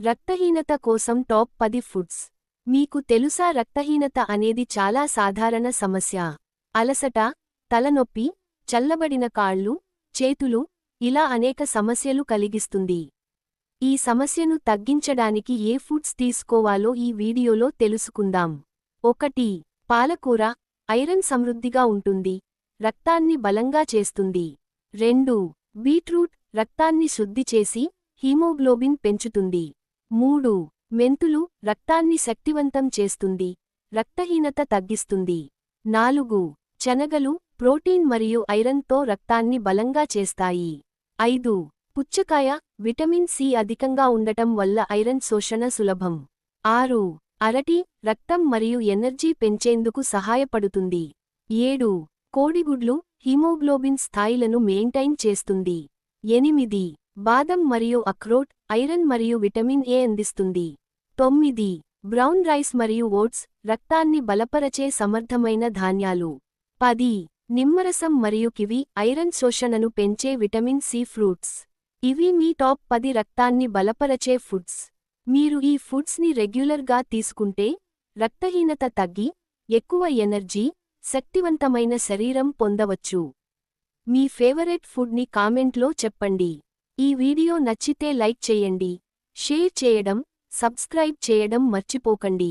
రక్తహీనత కోసం టాప్ పది ఫుడ్స్. మీకు తెలుసా రక్తహీనత అనేది చాలా సాధారణ సమస్య. అలసట తలనొప్పి చల్లబడిన కాళ్ళు చేతులు ఇలా అనేక సమస్యలు కలిగిస్తుంది. ఈ సమస్యను తగ్గించడానికి ఏ ఫుడ్స్ తీసుకోవాలో ఈ వీడియోలో తెలుసుకుందాం. ఒకటి పాలకూర ఐరన్ సమృద్ధిగా ఉంటుంది. రక్తాన్ని బలంగా చేస్తుంది. రెండు బీట్రూట్ రక్తాన్ని శుద్ధి చేసి హీమోగ్లోబిన్ పెంచుతుంది. మూడు. మెంతులు రక్తాన్ని శక్తివంతం చేస్తుంది. రక్తహీనత తగ్గిస్తుంది. నాలుగు. శనగలు ప్రోటీన్ మరియు ఐరన్తో రక్తాన్ని బలంగా చేస్తాయి. ఐదు. పుచ్చకాయ విటమిన్ సి అధికంగా ఉండటం వల్ల ఐరన్ శోషణ సులభం. ఆరు. అరటి రక్తం మరియు ఎనర్జీ పెంచేందుకు సహాయపడుతుంది. ఏడు. కోడిగుడ్లు హిమోగ్లోబిన్ స్థాయిలను మెయింటైన్ చేస్తుంది. ఎనిమిది. బాదం మరియు అక్రోట్ ఐరన్ మరియు విటమిన్ ఏ అందిస్తుంది. తొమ్మిది. బ్రౌన్ రైస్ మరియు ఓట్స్ రక్తాన్ని బలపరచే సమర్థమైన ధాన్యాలు. పది. నిమ్మరసం మరియు కివి ఐరన్ శోషణను పెంచే విటమిన్ సి ఫ్రూట్స్. ఇవి మీ టాప్ పది రక్తాన్ని బలపరచే ఫుడ్స్. మీరు ఈ ఫుడ్స్ని రెగ్యులర్గా తీసుకుంటే రక్తహీనత తగ్గి ఎక్కువ ఎనర్జీ శక్తివంతమైన శరీరం పొందవచ్చు. మీ ఫేవరెట్ ఫుడ్ని కామెంట్లో చెప్పండి. ఈ వీడియో నచ్చితే లైక్ చేయండి షేర్ చేయడం సబ్స్క్రైబ్ చేయడం మర్చిపోకండి.